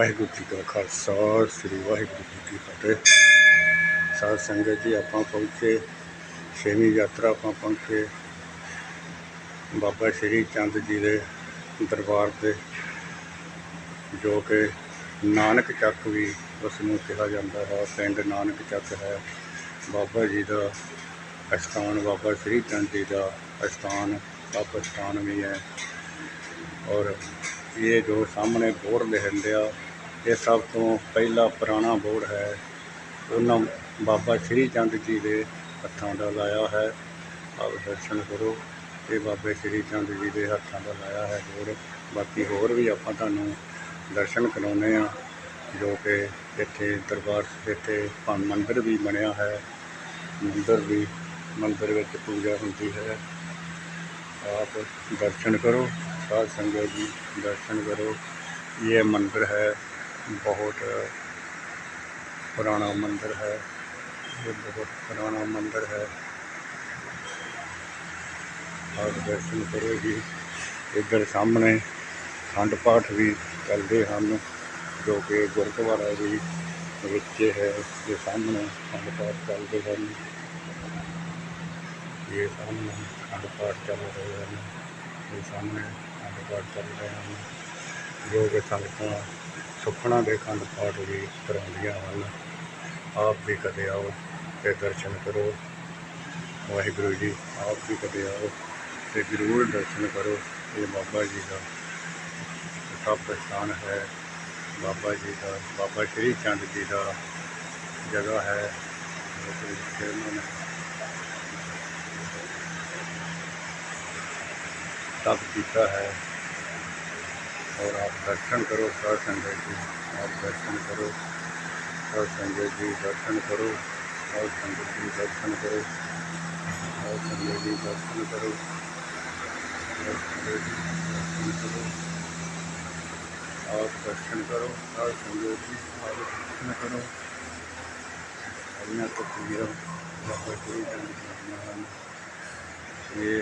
ਵਾਹਿਗੁਰੂ ਜੀ ਕਾ ਖਾਲਸਾ, ਸ੍ਰੀ ਵਾਹਿਗੁਰੂ ਜੀ ਕੀ ਫਤਿਹ। ਸਾਧ ਸੰਗਤ ਜੀ, ਆਪਾਂ ਪਹੁੰਚੇ, ਛੇਵੀਂ ਯਾਤਰਾ ਆਪਾਂ ਪਹੁੰਚੇ। ਬਾਬਾ ਸ਼੍ਰੀ ਚੰਦ ਜੀ ਦੇ ਦਰਬਾਰ ਤੇ, ਜੋ ਕਿ ਨਾਨਕ ਚੱਕ ਵੀ ਉਸ ਨੂੰ ਕਿਹਾ ਜਾਂਦਾ ਹੈ, ਪਿੰਡ ਨਾਨਕ ਚੱਕ ਹੈ। ਬਾਬਾ ਜੀ ਦਾ ਅਸਥਾਨ, ਬਾਬਾ ਸ਼੍ਰੀ ਚੰਦ ਜੀ ਦਾ ਅਸਥਾਨ, ਤਪ ਅਸਥਾਨ ਵੀ ਹੈ। ਔਰ ਇਹ ਜੋ ਸਾਹਮਣੇ ਬੋਰ ਲਿਖਣ ਇਹ ਸਭ ਤੋਂ ਪਹਿਲਾ ਪੁਰਾਣਾ ਬੋਰਡ ਹੈ ਉਹਨਾਂ ਬਾਬਾ ਸ਼੍ਰੀ ਚੰਦ ਜੀ ਦੇ ਹੱਥਾਂ ਦਾ ਲਾਇਆ ਹੈ ਆਪ ਦਰਸ਼ਨ ਕਰੋ ਇਹ ਬਾਬੇ ਸ਼੍ਰੀ ਚੰਦ ਜੀ ਦੇ ਹੱਥਾਂ ਦਾ ਲਾਇਆ ਹੈ ਬੋਰਡ ਬਾਕੀ ਹੋਰ ਵੀ ਆਪਾਂ ਤੁਹਾਨੂੰ ਦਰਸ਼ਨ ਕਰਾਉਂਦੇ ਆ ਜੋ ਕਿ ਇੱਥੇ ਦਰਬਾਰ ਇੱਥੇ ਭਨ ਮੰਦਿਰ ਵੀ ਬਣਿਆ ਹੈ ਮੰਦਿਰ ਵੀ ਮੰਦਿਰ ਵਿੱਚ ਪੂਜਾ ਹੁੰਦੀ ਹੈ ਆਪ ਦਰਸ਼ਨ ਕਰੋ ਸਾਧ ਸੰਗਤ ਜੀ ਦਰਸ਼ਨ करो ये मंदिर है ਬਹੁਤ ਪੁਰਾਣਾ ਮੰਦਿਰ ਹੈ। ਇਹ ਬਹੁਤ ਪੁਰਾਣਾ ਮੰਦਿਰ ਹੈ। ਆਪ ਦਰਸ਼ਨ ਕਰੋ ਜੀ। ਇੱਧਰ ਸਾਹਮਣੇ ਖੰਡ ਪਾਠ ਵੀ ਕਰਦੇ ਹਨ, ਜੋ ਕਿ ਗੁਰਦੁਆਰਾ ਵੀ ਵਿੱਚ ਹੈ। ਇਹ ਸਾਹਮਣੇ ਖੰਡ ਪਾਠ ਚੱਲਦੇ ਹਨ। ਇਹ ਸਾਹਮਣੇ ਖੰਡ ਪਾਠ ਚੱਲ ਰਹੇ ਹਨ। ਇਹ ਸਾਹਮਣੇ ਖੰਡ ਪਾਠ ਚੱਲ ਰਹੇ ਹਨ। ਜੋ ਕਿ ਸੰਗਤਾਂ ਸੁਖਣਾ ਦੇ ਖੰਡ ਪਾਠ ਵੀ ਕਰਾਉਂਦੀਆਂ ਹਨ। ਆਪ ਵੀ ਕਦੇ ਆਓ ਤੇ ਦਰਸ਼ਨ ਕਰੋ। ਵਾਹਿਗੁਰੂ ਜੀ, ਆਪ ਵੀ ਕਦੇ ਆਓ ਤੇ ਜ਼ਰੂਰ ਦਰਸ਼ਨ ਕਰੋ। ਇਹ ਬਾਬਾ ਜੀ ਦਾ ਸਭ ਸਥਾਨ ਹੈ। ਬਾਬਾ ਜੀ ਦਾ, ਬਾਬਾ ਸ਼੍ਰੀ ਚੰਦ ਜੀ ਦਾ ਜਗ੍ਹਾ ਹੈ। ਤਪ ਕੀਤਾ ਹੈ। और आप दर्शन करो सर संजय जी। आप दर्शन करो सर संजय जी, दर्शन करो और संजय जी, दर्शन करो। और संजय जी, दर्शन करो। और संजय जी, दर्शन करो। आप दर्शन करो और संजय जी और दर्शन करो। अपना तो ये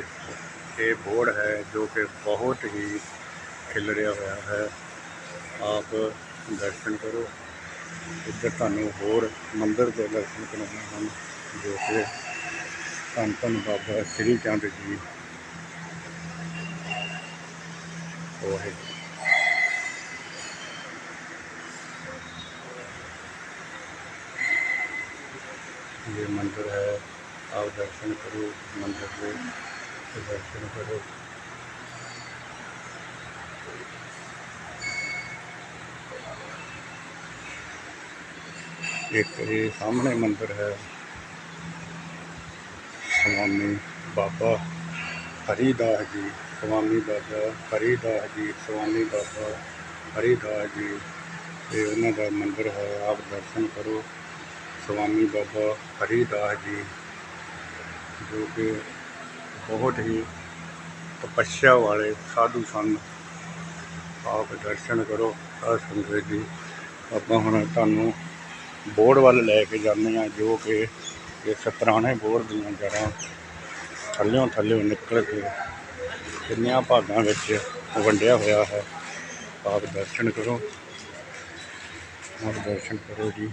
ये बोर्ड है जो कि बहुत ही ਹੀ ਖਿਲਰਿਆ ਹੋਇਆ ਹੈ ਆਪ ਦਰਸ਼ਨ ਕਰੋ ਇੱਧਰ ਤੁਹਾਨੂੰ ਹੋਰ ਮੰਦਿਰ ਦੇ ਦਰਸ਼ਨ ਕਰਾਉਣੇ ਹਨ ਜੋ ਕਿ ਧੰਨ ਧੰਨ ਬਾਬਾ ਸ੍ਰੀ ਚੰਦ ਜੀ ਉਹ ਹੈ ये मंदिर है आप दर्शन करो मंदिर के के दर्शन करो ਇੱਕ ਇਹ ਸਾਹਮਣੇ ਮੰਦਿਰ ਹੈ। ਸਵਾਮੀ ਬਾਬਾ ਹਰੀਦਾਸ ਜੀ, ਸਵਾਮੀ ਬਾਬਾ ਹਰੀਦਾਸ ਜੀ, ਸਵਾਮੀ ਬਾਬਾ ਹਰੀਦਾਸ ਜੀ ਇਹ ਉਹਨਾਂ ਦਾ ਮੰਦਿਰ ਹੈ, ਆਪ ਦਰਸ਼ਨ ਕਰੋ। ਸਵਾਮੀ ਬਾਬਾ ਹਰੀਦਾਸ ਜੀ, ਜੋ ਕਿ ਬਹੁਤ ਹੀ ਤਪੱਸਿਆ ਵਾਲੇ ਸਾਧੂ ਸਨ ਆਪ ਦਰਸ਼ਨ ਕਰੋ। ਆ ਸੰਗਤ ਜੀ, ਆਪਾਂ ਹੁਣ ਤੁਹਾਨੂੰ ਬੋਰਡ ਵੱਲ ਲੈ ਕੇ ਜਾਂਦੇ ਹਾਂ, ਜੋ ਕਿ ਇਸ ਪੁਰਾਣੇ ਬੋਰਡ ਦੀਆਂ ਜੜ੍ਹਾਂ ਥੱਲਿਓਂ ਥੱਲਿਓਂ ਨਿਕਲ ਕੇ ਕਿੰਨਿਆਂ ਭਾਗਾਂ ਵਿੱਚ ਵੰਡਿਆ ਹੋਇਆ ਹੈ। ਆਪ ਦਰਸ਼ਨ ਕਰੋ। ਆਪ ਦਰਸ਼ਨ ਕਰੋ ਜੀ।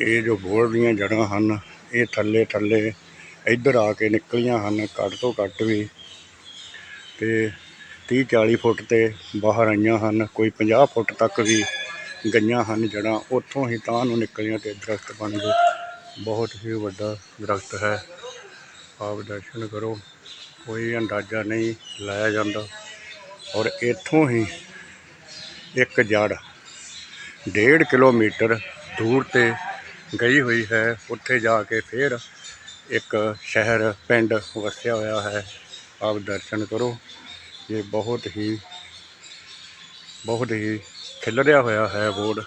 ਇਹ ਜੋ ਬੋਰਡ ਦੀਆਂ ਜੜ੍ਹਾਂ ਹਨ, ਇਹ ਥੱਲੇ ਥੱਲੇ ਇੱਧਰ ਆ ਕੇ ਨਿਕਲੀਆਂ ਹਨ, ਘੱਟ ਤੋਂ ਘੱਟ ਵੀ। ਤੇ 30 40 ਫੁੱਟ ਤੇ ਬਾਹਰ ਆਈਆਂ ਹਨ। ਕੋਈ 50 ਫੁੱਟ ਤੱਕ ਵੀ ਗਈਆਂ ਹਨ ਜੜ੍ਹਾਂ ਉੱਥੋਂ ਹੀ ਤਾਂ ਨੂੰ ਨਿਕਲੀਆਂ ਤੇ ਦਰਖਤ ਬਣ ਗਏ। ਬਹੁਤ ਹੀ ਵੱਡਾ ਦਰਖਤ ਹੈ। ਆਪ ਦਰਸ਼ਨ ਕਰੋ। ਕੋਈ ਅੰਦਾਜ਼ਾ ਨਹੀਂ ਲਾਇਆ ਜਾਂਦਾ। ਔਰ ਇੱਥੋਂ ਹੀ ਇੱਕ ਜੜ ਡੇਢ ਕਿਲੋਮੀਟਰ ਦੂਰ ਤੇ ਗਈ ਹੋਈ ਹੈ। ਉੱਥੇ ਜਾ ਕੇ ਫਿਰ ਇੱਕ ਸ਼ਹਿਰ, ਪਿੰਡ ਵਸਿਆ ਹੋਇਆ ਹੈ। ਆਪ ਦਰਸ਼ਨ ਕਰੋ। ਇਹ ਬਹੁਤ ਹੀ ਬਹੁਤ ਹੀ ਖਿਲਰਿਆ ਹੋਇਆ ਹੈ ਬੋਰਡ।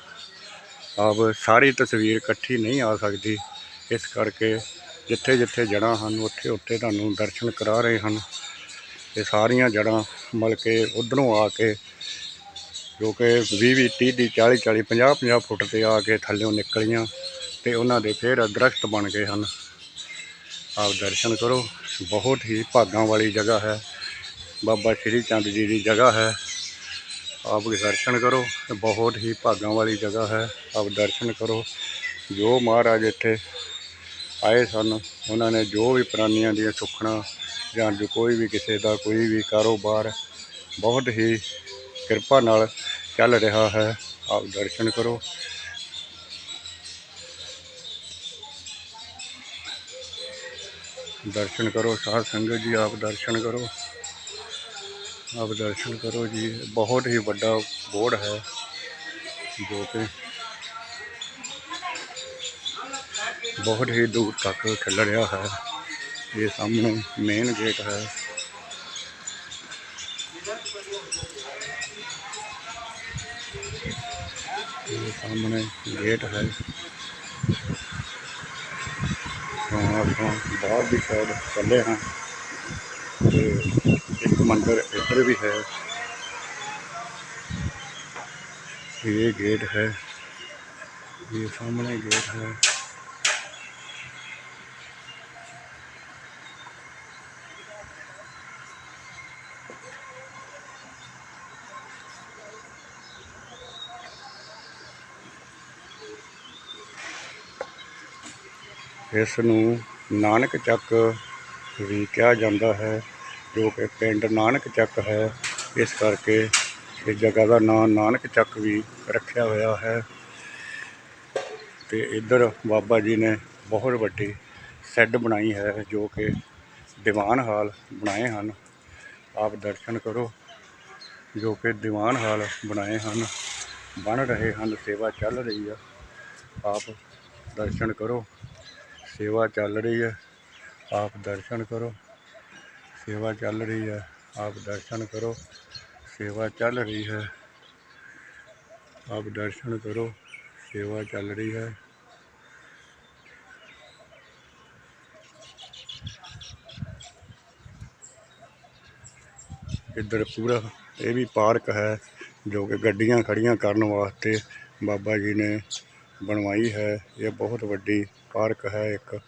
ਆਪ ਸਾਰੀ ਤਸਵੀਰ ਇਕੱਠੀ ਨਹੀਂ ਆ ਸਕਦੀ। ਇਸ ਕਰਕੇ ਜਿੱਥੇ ਜਿੱਥੇ ਜੜ੍ਹਾਂ ਹਨ ਉੱਥੇ ਉੱਥੇ ਤੁਹਾਨੂੰ ਦਰਸ਼ਨ ਕਰਾ ਰਹੇ ਹਨ। ਇਹ ਸਾਰੀਆਂ ਜੜ੍ਹਾਂ ਮਲ ਕੇ ਉਧਰੋਂ ਆ ਕੇ, ਜੋ ਕਿ 20 ਵੀਹ 30 ਦੀ 40 40 50 50 ਫੁੱਟ ਤੇ ਆ ਕੇ ਥੱਲਿਓਂ ਨਿਕਲੀਆਂ ਤੇ ਉਹਨਾਂ ਦੇ ਫੇਰ ਦਰਖਤ ਬਣ ਗਏ ਹਨ। ਆਪ ਦਰਸ਼ਨ ਕਰੋ। ਬਹੁਤ ਹੀ ਭਾਗਾਂ ਵਾਲੀ ਜਗ੍ਹਾ ਹੈ। ਬਾਬਾ ਸ਼੍ਰੀ ਚੰਦ ਜੀ ਦੀ ਜਗ੍ਹਾ ਹੈ। ਆਪ ਵੀ ਦਰਸ਼ਨ ਕਰੋ ਬਹੁਤ ਹੀ ਭਾਗਾਂ ਵਾਲੀ ਜਗ੍ਹਾ ਹੈ। ਆਪ ਦਰਸ਼ਨ ਕਰੋ। ਜੋ ਮਹਾਰਾਜ ਇੱਥੇ ਆਏ ਸਨ, ਉਹਨਾਂ ਨੇ ਜੋ ਵੀ ਪ੍ਰਾਨੀਆਂ ਦੀਆਂ ਸੁੱਖਣਾ ਜਾਂ ਜੋ ਕੋਈ ਵੀ ਕਿਸੇ ਦਾ ਕੋਈ ਵੀ ਕਾਰੋਬਾਰ, ਬਹੁਤ ਹੀ ਕਿਰਪਾ ਨਾਲ ਚੱਲ ਰਿਹਾ ਹੈ। ਆਪ ਦਰਸ਼ਨ ਕਰੋ। ਦਰਸ਼ਨ ਕਰੋ, ਸਾਧ ਸੰਗਤ ਜੀ, ਆਪ ਦਰਸ਼ਨ ਕਰੋ। ਆਪ ਦਰਸ਼ਨ ਕਰੋ ਜੀ ਬਹੁਤ ਹੀ ਵੱਡਾ ਬੋਰਡ ਹੈ ਜੋ ਕਿ ਬਹੁਤ ਹੀ ਦੂਰ ਤੱਕ ਚੱਲ ਰਿਹਾ ਹੈ ਇਹ ਸਾਹਮਣੇ ਮੇਨ ਗੇਟ ਹੈ ਇਹ ਸਾਹਮਣੇ ਗੇਟ ਹੈ ਹੁਣ ਆਪਾਂ ਬਾਹਰ ਦੀ ਸਾਈਡ ਚੱਲੇ ਹਾਂ ਤੇ ਇੱਕ ਮੰਦਰ ਇੱਧਰ ਵੀ ਹੈ। ਇਹ ਗੇਟ ਹੈ। ਇਹ ਸਾਹਮਣੇ ਗੇਟ ਹੈ। ਇਸ ਨੂੰ ਨਾਨਕ ਚੱਕ ਵੀ ਕਿਹਾ ਜਾਂਦਾ ਹੈ, ਜੋ ਕਿ ਪਿੰਡ ਨਾਨਕ ਚੱਕ ਹੈ। ਇਸ ਕਰਕੇ ਇਸ ਜਗ੍ਹਾ ਦਾ ਨਾਮ ਨਾਨਕ ਚੱਕ ਵੀ ਰੱਖਿਆ ਹੋਇਆ ਹੈ। ਤੇ ਇੱਧਰ ਬਾਬਾ ਜੀ ਨੇ ਬਹੁਤ ਵੱਡੀ ਸੈੱਡ ਬਣਾਈ ਹੈ, ਜੋ ਕਿ ਦੀਵਾਨ ਹਾਲ ਬਣਾਏ ਹਨ। ਆਪ ਦਰਸ਼ਨ ਕਰੋ, ਜੋ ਕਿ ਦੀਵਾਨ ਹਾਲ ਬਣਾਏ ਹਨ, ਬਣ ਰਹੇ ਹਨ, ਸੇਵਾ ਚੱਲ ਰਹੀ ਆ। ਆਪ ਦਰਸ਼ਨ ਕਰੋ, ਸੇਵਾ ਚੱਲ ਰਹੀ ਹੈ ਆਪ ਦਰਸ਼ਨ ਕਰੋ ਸੇਵਾ ਚੱਲ ਰਹੀ ਹੈ ਆਪ ਦਰਸ਼ਨ ਕਰੋ ਸੇਵਾ ਚੱਲ ਰਹੀ ਹੈ ਆਪ ਦਰਸ਼ਨ ਕਰੋ ਸੇਵਾ ਚੱਲ ਰਹੀ ਹੈ ਇੱਧਰ ਪੂਰਾ ਇਹ ਵੀ ਪਾਰਕ ਹੈ ਜੋ ਕਿ ਗੱਡੀਆਂ ਖੜੀਆਂ ਕਰਨ ਵਾਸਤੇ ਬਾਬਾ ਜੀ ਨੇ ਬਣਵਾਈ ਹੈ ਇਹ ਬਹੁਤ ਵੱਡੀ ਪਾਰਕ ਹੈ ਇੱਕ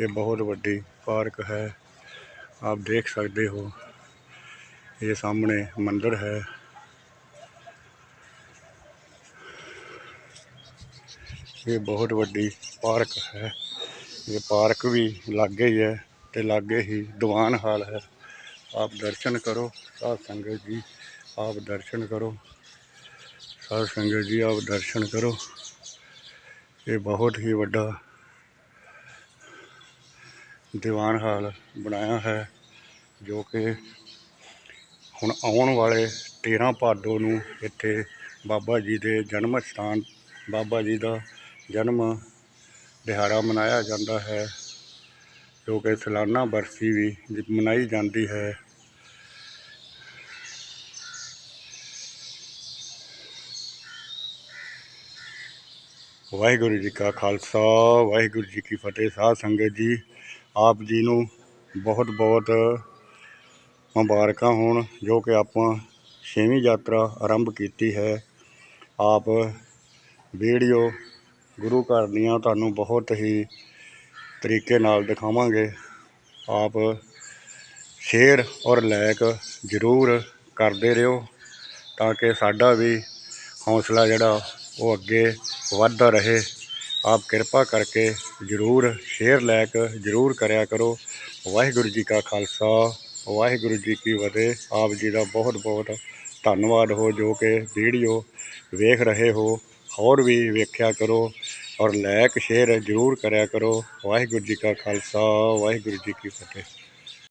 ਇਹ ਬਹੁਤ ਵੱਡੀ ਪਾਰਕ ਹੈ। ਆਪ ਦੇਖ ਸਕਦੇ ਹੋ। ਇਹ ਸਾਹਮਣੇ ਮੰਦਿਰ ਹੈ। ਇਹ ਬਹੁਤ ਵੱਡੀ ਪਾਰਕ ਹੈ। ਇਹ ਪਾਰਕ ਵੀ ਲਾਗੇ ਹੀ ਹੈ ਤੇ ਲਾਗੇ ਹੀ ਦੀਵਾਨ ਹਾਲ ਹੈ। ਆਪ ਦਰਸ਼ਨ ਕਰੋ। ਸਾਧ ਸੰਗਤ ਜੀ, ਆਪ ਦਰਸ਼ਨ ਕਰੋ। ਸਾਧ ਸੰਗਤ ਜੀ, ਆਪ ਦਰਸ਼ਨ ਕਰੋ। ਇਹ ਬਹੁਤ ਹੀ ਵੱਡਾ ਦੀਵਾਨ ਹਾਲ ਬਣਾਇਆ ਹੈ, ਜੋ ਕਿ ਹੁਣ ਆਉਣ ਵਾਲੇ 13 ਭਾਦੋ ਨੂੰ ਇੱਥੇ ਬਾਬਾ ਜੀ ਦੇ ਜਨਮ ਸਥਾਨ, ਬਾਬਾ ਜੀ ਦਾ ਜਨਮ ਦਿਹਾੜਾ ਮਨਾਇਆ ਜਾਂਦਾ ਹੈ, ਜੋ ਕਿ ਸਾਲਾਨਾ ਬਰਸੀ ਵੀ ਮਨਾਈ ਜਾਂਦੀ ਹੈ। ਵਾਹਿਗੁਰੂ ਜੀ ਕਾ ਖਾਲਸਾ, ਵਾਹਿਗੁਰੂ ਜੀ ਕੀ ਫਤਿਹ, ਸਾਧ ਸੰਗਤ ਜੀ। ਆਪ ਜੀ ਨੂੰ ਬਹੁਤ ਬਹੁਤ ਮੁਬਾਰਕਾਂ ਹੋਣ, ਜੋ ਕਿ ਆਪਾਂ ਛੇਵੀਂ ਯਾਤਰਾ ਆਰੰਭ ਕੀਤੀ ਹੈ। ਆਪ ਵੀਡੀਓ ਗੁਰੂ ਘਰ ਦੀਆਂ ਤੁਹਾਨੂੰ ਬਹੁਤ ਹੀ ਤਰੀਕੇ ਨਾਲ ਦਿਖਾਵਾਂਗੇ। ਆਪ ਸ਼ੇਅਰ ਔਰ ਲਾਇਕ ਜ਼ਰੂਰ ਕਰਦੇ ਰਹੋ ਤਾਂ ਕਿ ਸਾਡਾ ਵੀ ਹੌਸਲਾ ਜਿਹੜਾ ਉਹ ਅੱਗੇ ਵੱਧਦਾ ਰਹੇ। ਆਪ ਕਿਰਪਾ ਕਰਕੇ ਜ਼ਰੂਰ ਸ਼ੇਅਰ, ਲਾਇਕ ਜ਼ਰੂਰ ਕਰਿਆ ਕਰੋ। ਵਾਹਿਗੁਰੂ ਜੀ ਕਾ ਖਾਲਸਾ, ਵਾਹਿਗੁਰੂ ਜੀ ਕੀ ਫਤਿਹ। ਆਪ ਜੀ ਦਾ ਬਹੁਤ ਬਹੁਤ ਧੰਨਵਾਦ ਹੋ, ਜੋ ਕਿ ਵੀਡੀਓ ਵੇਖ ਰਹੇ ਹੋ। ਹੋਰ ਵੀ ਵੇਖਿਆ ਕਰੋ ਔਰ ਲਾਇਕ, ਸ਼ੇਅਰ ਜ਼ਰੂਰ ਕਰਿਆ ਕਰੋ। ਵਾਹਿਗੁਰੂ ਜੀ ਕਾ ਖਾਲਸਾ, ਵਾਹਿਗੁਰੂ ਜੀ ਕੀ ਫਤਿਹ।